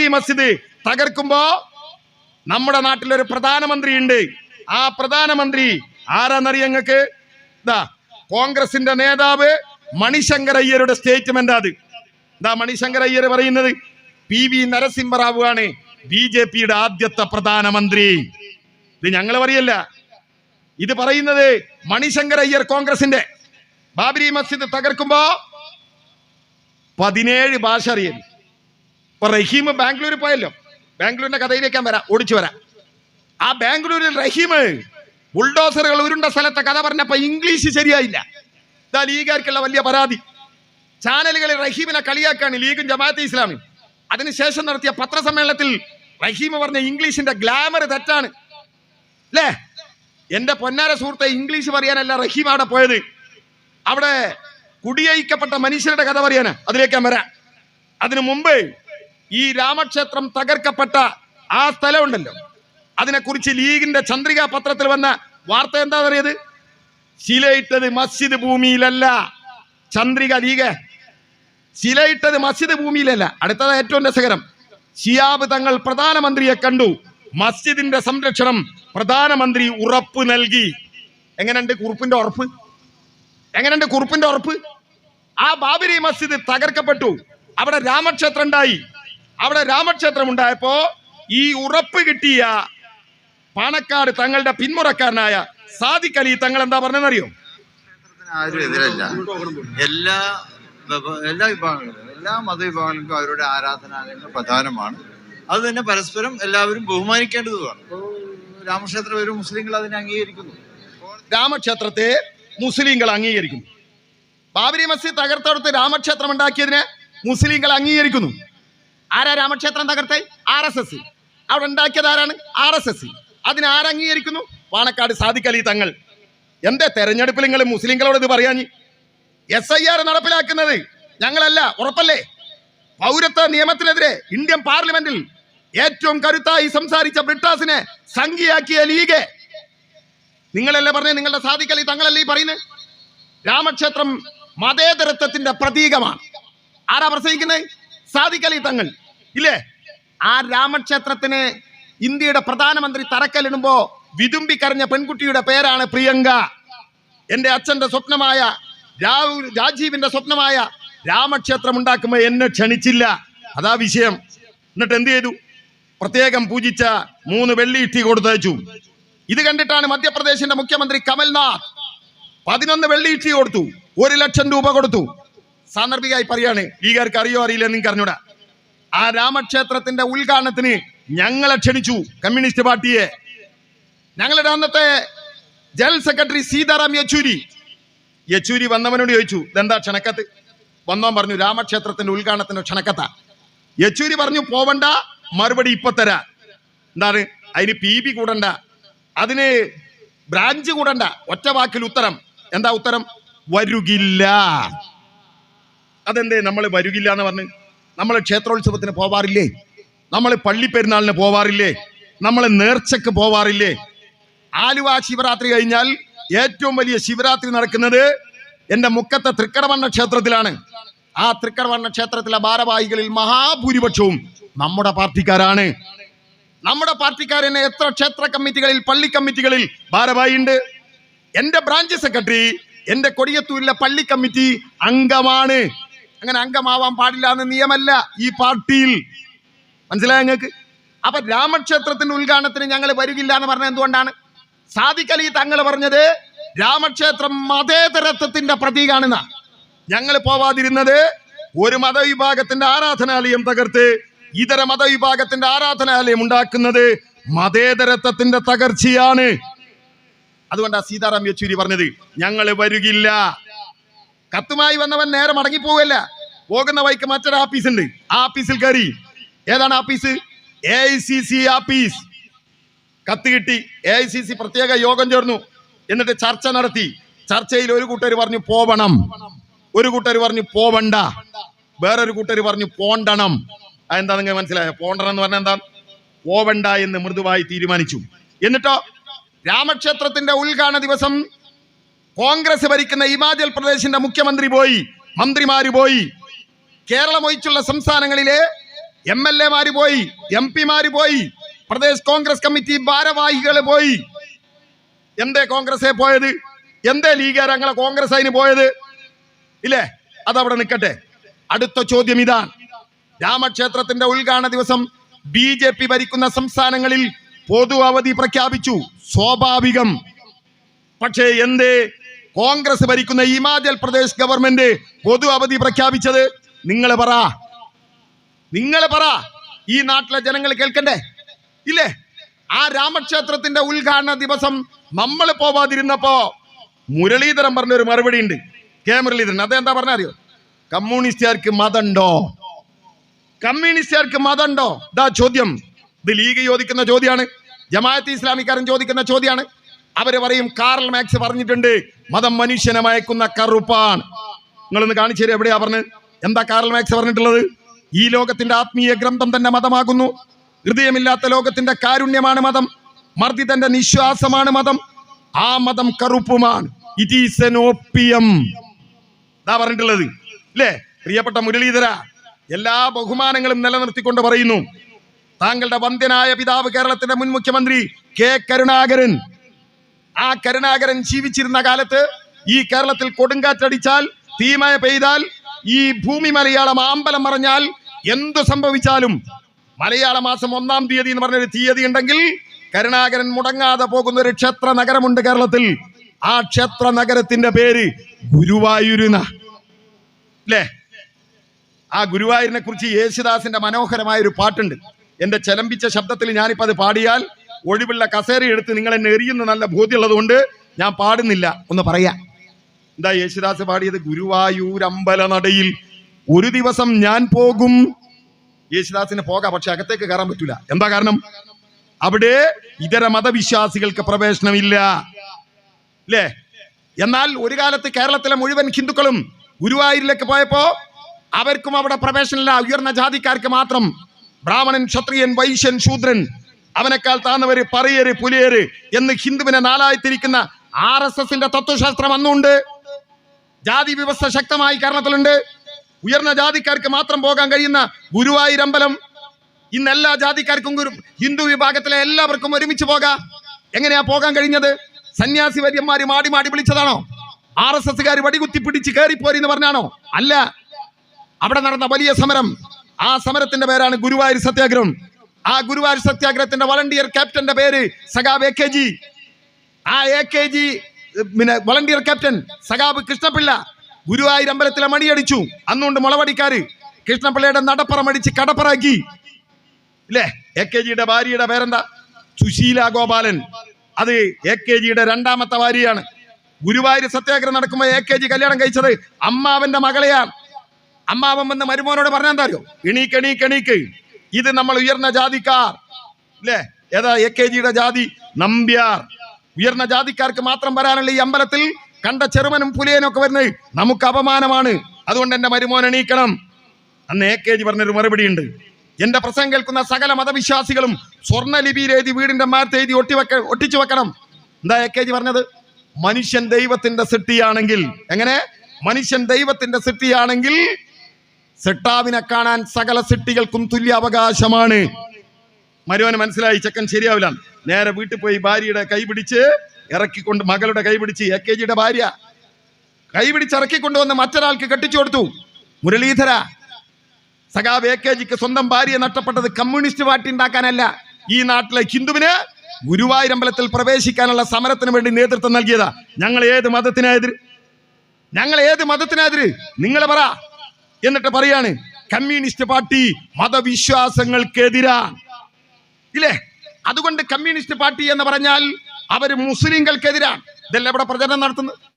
ബാബരി മസ്ജിദ് തകർക്കുമ്പോ നമ്മുടെ നാട്ടിലൊരു പ്രധാനമന്ത്രി ഉണ്ട് ആ പ്രധാനമന്ത്രി ആരാന്നറിയ ഞങ്ങൾക്ക് ഇതാ കോൺഗ്രസിന്റെ നേതാവ് മണിശങ്കർ അയ്യരുടെ സ്റ്റേറ്റ്മെന്റ് അത്. ഇതാ മണിശങ്കർ അയ്യർ പറയുന്നത് പി വി നരസിംഹറാവു ആണ് ബി ജെ പിയുടെ ആദ്യത്തെ പ്രധാനമന്ത്രി. ഇത് ഞങ്ങൾ പറയല്ല. ഇത് പറയുന്നത് മണിശങ്കർ അയ്യർ കോൺഗ്രസിന്റെ. ബാബരി മസ്ജിദ് തകർക്കുമ്പോ പതിനേഴ് ഭാഷ അറിയും. ഇപ്പൊ റഹീം ബാംഗ്ലൂരിൽ പോയല്ലോ. ബാംഗ്ലൂരിന്റെ കഥയിലേക്ക് ഞാൻ വരാം ഓടിച്ചു വരാം. ആ ബാംഗ്ലൂരിൽ റഹീം ബുൾഡോസറുകൾ ഉരുണ്ട സ്ഥലത്തെ കഥ പറഞ്ഞപ്പോ ഇംഗ്ലീഷ് ശരിയായില്ല. ഇതാ ലീഗുകാർക്കുള്ള വലിയ പരാതി. ചാനലുകളിൽ റഹീമിനെ കളിയാക്കാണ് ലീഗും ജമാഅത്ത് ഇസ്ലാമി. അതിനുശേഷം നടത്തിയ പത്രസമ്മേളനത്തിൽ റഹീം പറഞ്ഞ ഇംഗ്ലീഷിന്റെ ഗ്ലാമർ തെറ്റാണ്. അല്ലേ? എന്റെ പൊന്നാര സുഹൃത്തെ ഇംഗ്ലീഷ് പറയാനല്ല റഹീം അവിടെ പോയത്. അവിടെ കുടിയയിക്കപ്പെട്ട മനുഷ്യരുടെ കഥ പറയാനാ. അതിലേക്ക് ഞാൻ വരാം. അതിനു മുമ്പ് ഈ രാമക്ഷേത്രം തകർക്കപ്പെട്ട ആ സ്ഥലമുണ്ടല്ലോ. അതിനെക്കുറിച്ച് ലീഗിന്റെ ചന്ദ്രിക പത്രത്തിൽ വന്ന വാർത്ത എന്താ അറിയത് ശിലയിട്ടത് മസ്ജിദ് ഭൂമിയിലല്ല. ചന്ദ്രിക ലീഗ്. ശിലയിട്ടത് മസ്ജിദ് ഭൂമിയിലല്ല. അടുത്തത് ഏറ്റവും രസകരം. ഷിയാബ് തങ്ങൾ പ്രധാനമന്ത്രിയെ കണ്ടു. മസ്ജിദിന്റെ സംരക്ഷണം പ്രധാനമന്ത്രി ഉറപ്പ് നൽകി. എങ്ങനെയുണ്ട് കുറുപ്പിന്റെ ഉറപ്പ്? എങ്ങനെയുണ്ട് കുറുപ്പിന്റെ ഉറപ്പ്? ആ ബാബരി മസ്ജിദ് തകർക്കപ്പെട്ടു. അവിടെ രാമക്ഷേത്രം ഉണ്ടായി. അവിടെ രാമക്ഷേത്രം ഉണ്ടായപ്പോ ഈ ഉറപ്പ് കിട്ടിയ പാണക്കാട് തങ്ങളുടെ പിന്മുറക്കാരനായ സാദിഖ് അലി തങ്ങൾ എന്താ പറഞ്ഞതെന്നറിയോ ആരും എതിരല്ല. എല്ലാ എല്ലാ വിഭാഗങ്ങളും എല്ലാ മതവിഭാഗങ്ങൾക്കും അവരുടെ ആരാധനാലയങ്ങൾ പ്രധാനമാണ്. അത് തന്നെ പരസ്പരം എല്ലാവരും ബഹുമാനിക്കേണ്ടതുമാണ്. രാമക്ഷേത്രം ഒരു മുസ്ലിങ്ങൾ അതിനെ അംഗീകരിക്കുന്നു. രാമക്ഷേത്രത്തെ മുസ്ലിങ്ങൾ അംഗീകരിക്കുന്നു. ബാബരി മസ്ജിദ് തകർത്തെടുത്ത് രാമക്ഷേത്രം ഉണ്ടാക്കിയതിനെ മുസ്ലിങ്ങൾ അംഗീകരിക്കുന്നു. ആരാ രാമക്ഷേത്രം തകർത്തെ? R S S. അവിടെ ഉണ്ടാക്കിയത് ആരാണ്? R S S. അതിനെ ആരംഗീകരിക്കുന്നു പാണക്കാട് സാദിഖ് അലി തങ്ങൾ. എന്താ തെരഞ്ഞെടുപ്പിൽ നിങ്ങൾ മുസ്ലിങ്ങളോട് ഇത് പറയാഞ്ഞി? എസ് ഐ ആർ നടപ്പിലാക്കുന്നത് ഞങ്ങളല്ല ഉറപ്പല്ലേ? പൗരത്വ നിയമത്തിനെതിരെ ഇന്ത്യൻ പാർലമെന്റിൽ ഏറ്റവും കരുത്തായി സംസാരിച്ച ബ്രിട്ടാസിനെ സംഖ്യയാക്കിയ ലീഗ്. നിങ്ങളല്ലേ പറഞ്ഞേ നിങ്ങളുടെ സാധിക്കലി തങ്ങളല്ലേ ഈ പറയുന്നത് രാമക്ഷേത്രം മതേതരത്വത്തിന്റെ പ്രതീകമാണ്. ആരാ പ്രസംഗിക്കുന്നത് സാധിക്കലി തങ്ങൾ. ഇല്ലേ? ആ രാമക്ഷേത്രത്തിന് ഇന്ത്യയുടെ പ്രധാനമന്ത്രി തറക്കല്ലിടുമ്പോ വിതുമ്പി കരഞ്ഞ പെൺകുട്ടിയുടെ പേരാണ് പ്രിയങ്ക. എന്റെ അച്ഛന്റെ സ്വപ്നമായ രാഹുൽ രാജീവിന്റെ സ്വപ്നമായ രാമക്ഷേത്രം ഉണ്ടാക്കുമ്പോൾ എന്നെ ക്ഷണിച്ചില്ല. അതാ വിഷയം. എന്നിട്ട് എന്ത് ചെയ്തു? പ്രത്യേകം പൂജിച്ച മൂന്ന് വെള്ളി ഇട്ടി കൊടുത്തയച്ചു. ഇത് കണ്ടിട്ടാണ് മധ്യപ്രദേശിന്റെ മുഖ്യമന്ത്രി കമൽനാഥ് പതിനൊന്ന് വെള്ളി ഇട്ടി കൊടുത്തു. ഒരു ലക്ഷം രൂപ കൊടുത്തു. സാന്ദർഭികമായി പറയാണ്. ലീഗർക്ക് അറിയോ അറിയില്ല നിങ്ങൾക്ക് അറിഞ്ഞൂടാ. ആ രാമക്ഷേത്രത്തിന്റെ ഉദ്ഘാടനത്തിന് ഞങ്ങളെ ക്ഷണിച്ചു കമ്മ്യൂണിസ്റ്റ് പാർട്ടിയെ. ഞങ്ങളുടെ അന്നത്തെ ജനറൽ സെക്രട്ടറി സീതാറാം യെച്ചൂരി. യെച്ചൂരി വന്നവനോട് ചോദിച്ചു ഇതെന്താ ക്ഷണക്കത്ത്? വന്നോൻ പറഞ്ഞു രാമക്ഷേത്രത്തിന്റെ ഉദ്ഘാടനത്തിന്റെ ക്ഷണക്കത്ത. യെച്ചൂരി പറഞ്ഞു പോവണ്ട മറുപടി ഇപ്പൊ തരാ. എന്താണ്? അതിന് പി ബി കൂടണ്ട. അതിന് ബ്രാഞ്ച് കൂടണ്ട. ഒറ്റ വാക്കിൽ ഉത്തരം. എന്താ ഉത്തരം? വരുകില്ല. അതെന്തേ? നമ്മൾ വരികില്ല എന്ന് പറഞ്ഞ് നമ്മൾ ക്ഷേത്രോത്സവത്തിന് പോവാറില്ലേ? നമ്മൾ പള്ളിപ്പെരുന്നാളിന് പോവാറില്ലേ? നമ്മൾ നേർച്ചക്ക് പോവാറില്ലേ? ആലുവ ശിവരാത്രി കഴിഞ്ഞാൽ ഏറ്റവും വലിയ ശിവരാത്രി നടക്കുന്നത് എന്റെ മുക്കത്തെ തൃക്കടവണ്ണ ക്ഷേത്രത്തിലാണ്. ആ തൃക്കടവണ്ണ ക്ഷേത്രത്തിലെ ഭാരവാഹികളിൽ മഹാഭൂരിപക്ഷവും നമ്മുടെ പാർട്ടിക്കാരാണ്. നമ്മുടെ പാർട്ടിക്കാരനെ എത്ര ക്ഷേത്ര കമ്മിറ്റികളിൽ പള്ളി കമ്മിറ്റികളിൽ ഭാരവാഹി ഉണ്ട് എന്റെ ബ്രാഞ്ച് സെക്രട്ടറി എന്റെ കൊടിയത്തൂരിലെ പള്ളി കമ്മിറ്റി അംഗമാണ്. അങ്ങനെ അംഗമാവാൻ പാടില്ല എന്ന് നിയമല്ല ഈ പാർട്ടിയിൽ. മനസ്സിലായ നിങ്ങൾക്ക്? അപ്പൊ രാമക്ഷേത്രത്തിന്റെ ഉദ്ഘാടനത്തിന് ഞങ്ങൾ വരികില്ല എന്ന് പറഞ്ഞത് എന്തുകൊണ്ടാണ്? സാദിഖലി തങ്ങൾ പറഞ്ഞത് രാമക്ഷേത്രം മതേതരത്വത്തിന്റെ പ്രതീകാണെന്ന. ഞങ്ങൾ പോവാതിരുന്നത് ഒരു മതവിഭാഗത്തിന്റെ ആരാധനാലയം തകർത്ത് ഇതര മതവിഭാഗത്തിന്റെ ആരാധനാലയം ഉണ്ടാക്കുന്നത് മതേതരത്വത്തിന്റെ തകർച്ചയാണ്. അതുകൊണ്ടാണ് സീതാറാം യെച്ചൂരി പറഞ്ഞത് ഞങ്ങൾ വരികില്ല. കത്തുമായി വന്നവൻ നേരെ മടങ്ങിപ്പോവല്ല. പോകുന്ന വഴിക്ക് മറ്റൊരു ആഫീസ് ഉണ്ട്. ആ ആഫീസിൽ കയറി. ഏതാണ് office A I C C office കത്ത് കിട്ടി. എ ഐ സി സി പ്രത്യേക യോഗം ചേർന്നു. എന്നിട്ട് ചർച്ച നടത്തി. ചർച്ചയിൽ ഒരു കൂട്ടർ പറഞ്ഞു പോവണം. ഒരു കൂട്ടർ പറഞ്ഞു പോവണ്ട. വേറൊരു കൂട്ടർ പറഞ്ഞു പോണ്ടണം. അതെന്താ നിങ്ങൾ മനസ്സിലായോ? പോണ്ടണം എന്ന് പറഞ്ഞാൽ എന്താ? പോവണ്ട എന്ന് മൃദുവായി തീരുമാനിച്ചു. എന്നിട്ടോ? രാമക്ഷേത്രത്തിന്റെ ഉദ്ഘാടന ദിവസം കോൺഗ്രസ് ഭരിക്കുന്ന ഹിമാചൽ പ്രദേശിന്റെ മുഖ്യമന്ത്രി പോയി മന്ത്രിമാര് പോയി. കേരളം ഒഴിച്ചുള്ള സംസ്ഥാനങ്ങളിലെ എം എൽ എമാര് പോയി എം പിമാര് പോയി പ്രദേശ് കോൺഗ്രസ് കമ്മിറ്റി ഭാരവാഹികൾ പോയി. എന്തേ കോൺഗ്രസേ പോയത്? എന്തേ ലീഗാരങ്ങളെ കോൺഗ്രസ് അതിന് പോയത്? ഇല്ലേ? അതവിടെ നിൽക്കട്ടെ. അടുത്ത ചോദ്യം ഇതാണ്. രാമക്ഷേത്രത്തിന്റെ ഉദ്ഘാടന ദിവസം ബി ജെ പി ഭരിക്കുന്ന സംസ്ഥാനങ്ങളിൽ പൊതു അവധി പ്രഖ്യാപിച്ചു. സ്വാഭാവികം. പക്ഷേ എന്തേ കോൺഗ്രസ് ഭരിക്കുന്ന ഹിമാചൽ പ്രദേശ് ഗവൺമെന്റ് പൊതു അവധി പ്രഖ്യാപിച്ചത് നിങ്ങൾ പറ. നിങ്ങൾ പറ. ഈ നാട്ടിലെ ജനങ്ങൾ കേൾക്കണ്ടേ? ഇല്ലേ? ആ രാമക്ഷേത്രത്തിന്റെ ഉദ്ഘാടന ദിവസം നമ്മൾ പോവാതിരുന്നപ്പോ മുരളീധരൻ പറഞ്ഞ ഒരു മറുപടി ഉണ്ട്. കെ മുരളീധരൻ എന്താ പറഞ്ഞ അറിയോ കമ്മ്യൂണിസ്റ്റുകാർക്ക് മതണ്ടോ? കമ്മ്യൂണിസ്റ്റുകാർക്ക് മതണ്ടോ? ഇതാ ചോദ്യം. ഇത് ലീഗ് ചോദിക്കുന്ന ചോദ്യമാണ്. ജമാഅത്ത് ഇസ്ലാമിക്കാരൻ ചോദിക്കുന്ന ചോദ്യമാണ്. അവർ പറയും കാറൽ മാക്സ് പറഞ്ഞിട്ടുണ്ട് മതം മനുഷ്യനെ മയക്കുന്ന കറുപ്പാണ്. നിങ്ങളൊന്ന് കാണിച്ചു തരും എവിടെയാ പറഞ്ഞത് എന്താ കാറൽ മാക്സ് പറഞ്ഞിട്ടുള്ളത്? ഈ ലോകത്തിന്റെ ആത്മീയ ഗ്രന്ഥം തന്നെ മതമാകുന്നു. ഹൃദയമില്ലാത്ത ലോകത്തിന്റെ കാരുണ്യമാണ് മതം. മർദ്ദിതന്റെ നിശ്വാസമാണ് മതം. ആ മതം കറുപ്പുമാണ്. ഇറ്റ് ഈസ് എൻ ഓപ്പിയം ഇതാ പറഞ്ഞിട്ടുള്ളത്. ഇല്ലേ? പ്രിയപ്പെട്ട മുരളീധര എല്ലാ ബഹുമാനങ്ങളും നിലനിർത്തിക്കൊണ്ട് പറയുന്നു. താങ്കളുടെ വന്ധ്യനായ പിതാവ് കേരളത്തിന്റെ മുൻ മുഖ്യമന്ത്രി കെ കരുണാകരൻ. ആ കരുണാകരൻ ജീവിച്ചിരുന്ന കാലത്ത് ഈ കേരളത്തിൽ കൊടുങ്കാറ്റടിച്ചാൽ തീമഴ പെയ്താൽ ഈ ഭൂമി മലയാളം ആമ്പലം മറഞ്ഞാൽ എന്തു സംഭവിച്ചാലും മലയാള മാസം ഒന്നാം തീയതി എന്ന് പറഞ്ഞൊരു തീയതി ഉണ്ടെങ്കിൽ കരുണാകരൻ മുടങ്ങാതെ പോകുന്ന ഒരു ക്ഷേത്ര നഗരമുണ്ട് കേരളത്തിൽ. ആ ക്ഷേത്ര നഗരത്തിന്റെ പേര് ഗുരുവായൂരുന്ന. അല്ലേ ആ ഗുരുവായൂരിനെ കുറിച്ച് യേശുദാസിന്റെ മനോഹരമായ ഒരു പാട്ടുണ്ട്. എന്റെ ചെലമ്പിച്ച ശബ്ദത്തിൽ ഞാനിപ്പോൾ അത് പാടിയാൽ ഒഴിവുള്ള കസേര എടുത്ത് നിങ്ങൾ എന്നെ എറിയുന്ന നല്ല ബോധ്യമുള്ളതുകൊണ്ട് ഞാൻ പാടുന്നില്ല. ഒന്ന് പറയാ. എന്താ യേശുദാസ് പാടിയത്? ഗുരുവായൂർ അമ്പലനടയിൽ ഒരു ദിവസം ഞാൻ പോകും. യേശുദാസിന് പോകാം പക്ഷെ അകത്തേക്ക് കയറാൻ പറ്റൂല. എന്താ കാരണം? അവിടെ ഇതര മതവിശ്വാസികൾക്ക് പ്രവേശനമില്ല. അല്ലേ എന്നാൽ ഒരു കാലത്ത് കേരളത്തിലെ മുഴുവൻ ഹിന്ദുക്കളും ഗുരുവായൂരിലേക്ക് പോയപ്പോ അവർക്കും അവിടെ പ്രവേശനമില്ല. ഉയർന്ന ജാതിക്കാർക്ക് മാത്രം. ബ്രാഹ്മണൻ ക്ഷത്രിയൻ വൈശ്യൻ ശൂദ്രൻ അവനേക്കാൾ താന്നവര് പറയര് പുലിയര് എന്ന് ഹിന്ദുവിനെ നാലായി തിരിക്കുന്ന ആർ എസ് എസിന്റെ തത്വശാസ്ത്രം അന്നുണ്ട്. ജാതി വ്യവസ്ഥ ശക്തമായി കേരളത്തിലുണ്ട്. ഉയർന്ന ജാതിക്കാർക്ക് മാത്രം പോകാൻ കഴിയുന്ന ഗുരുവായൂരമ്പലം ഇന്ന് എല്ലാ ജാതിക്കാർക്കും ഹിന്ദു വിഭാഗത്തിലെ എല്ലാവർക്കും ഒരുമിച്ച് പോകാം. എങ്ങനെയാ പോകാൻ കഴിഞ്ഞത്? സന്യാസി വര്യന്മാര് മാടി മാടി വിളിച്ചതാണോ? ആർ എസ് എസ്സുകാർ വടികുത്തി പിടിച്ച് കയറിപ്പോരി എന്ന് പറഞ്ഞാണോ? അല്ല. അവിടെ നടന്ന വലിയ സമരം. ആ സമരത്തിന്റെ പേരാണ് ഗുരുവായൂർ സത്യാഗ്രഹം. ആ ഗുരുവായൂർ സത്യാഗ്രഹത്തിന്റെ വളണ്ടിയർ ക്യാപ്റ്റന്റെ പേര് സഖാബ് എ കെ ജി ആ എ കെ ജി പിന്നെ വളണ്ടിയർ ക്യാപ്റ്റൻ സഖാബ് കൃഷ്ണപിള്ള ഗുരുവായൂർ അമ്പലത്തിലെ മണിയടിച്ചു. അന്നുകൊണ്ട് മുളവടിക്കാര് കൃഷ്ണപിള്ളയുടെ നടപ്പറം അടിച്ച് കടപ്പറാക്കി. ഇല്ലേ? എ കെ ജിയുടെ ഭാര്യയുടെ പേരെന്താ? സുശീല ഗോപാലൻ. അത് എ കെ ജിയുടെ രണ്ടാമത്തെ ഭാര്യയാണ്. ഗുരുവായൂർ സത്യാഗ്രഹം നടക്കുമ്പോൾ എ കെ ജി കല്യാണം കഴിച്ചത് അമ്മാവന്റെ മകളെയാണ്. അമ്മാവൻ വന്ന് മരുമോനോട് പറഞ്ഞാൽ എന്താ അറിയോ? എണീക്ക് എണീക്ക് എണീക്ക്. ഇത് നമ്മൾ ഉയർന്ന ജാതിക്കാർ അല്ലേ ഏതാ എ കെ ജിയുടെ ജാതി? നമ്പ്യാർ. ഉയർന്ന ജാതിക്കാർക്ക് മാത്രം വരാനുള്ള ഈ അമ്പലത്തിൽ കണ്ട ചെറുമനും പുലിയനും ഒക്കെ വരുന്നത്? നമുക്ക് അപമാനമാണ്. അതുകൊണ്ട് എന്റെ മരുമോൻ എണീക്കണം. അന്ന് എ കെ ജി പറഞ്ഞൊരു മറുപടി ഉണ്ട്. എന്റെ പ്രസംഗം കേൾക്കുന്ന സകല മതവിശ്വാസികളും സ്വർണലിപിയിൽ എഴുതി വീടിന്റെ മാരത്ത് എഴുതി ഒട്ടിവെക്ക ഒട്ടിച്ചു വെക്കണം. എന്താ എ കെ ജി പറഞ്ഞത്? മനുഷ്യൻ ദൈവത്തിന്റെ സൃഷ്ടിയാണെങ്കിൽ. എങ്ങനെ? മനുഷ്യൻ ദൈവത്തിന്റെ സൃഷ്ടിയാണെങ്കിൽ സെട്ടാവിനെ കാണാൻ സകല സിട്ടികൾക്കും തുല്യ അവകാശമാണ്. മരുവന് മനസ്സിലായി ചെക്കൻ ശരിയാവില്ല. നേരെ വീട്ടിൽ പോയി ഭാര്യയുടെ കൈ പിടിച്ച് ഇറക്കിക്കൊണ്ട് മകളുടെ കൈ പിടിച്ച് എ കെ ജിയുടെ ഭാര്യ കൈ പിടിച്ച് ഇറക്കിക്കൊണ്ടുവന്ന് മറ്റൊരാൾക്ക് കെട്ടിച്ചു കൊടുത്തു. മുരളീധര സഖാവ് എ കെ ജിക്ക് സ്വന്തം ഭാര്യയെ നഷ്ടപ്പെട്ടത് കമ്മ്യൂണിസ്റ്റ് പാർട്ടി ഉണ്ടാക്കാനല്ല. ഈ നാട്ടിലെ ഹിന്ദുവിന് ഗുരുവായൂരമ്പലത്തിൽ പ്രവേശിക്കാനുള്ള സമരത്തിന് വേണ്ടി നേതൃത്വം നൽകിയതാ. ഞങ്ങൾ ഏത് മതത്തിനെതിര് ഞങ്ങൾ ഏത് മതത്തിനെതിര് നിങ്ങൾ പറ. എന്നിട്ട് പറയാണ് കമ്മ്യൂണിസ്റ്റ് പാർട്ടി മതവിശ്വാസങ്ങൾക്കെതിരാണ് ഇല്ലേ? അതുകൊണ്ട് കമ്മ്യൂണിസ്റ്റ് പാർട്ടി എന്ന് പറഞ്ഞാൽ അവർ മുസ്ലിങ്ങൾക്കെതിരാണ് ഇതല്ല ഇവിടെ പ്രചരണം നടത്തുന്നത്?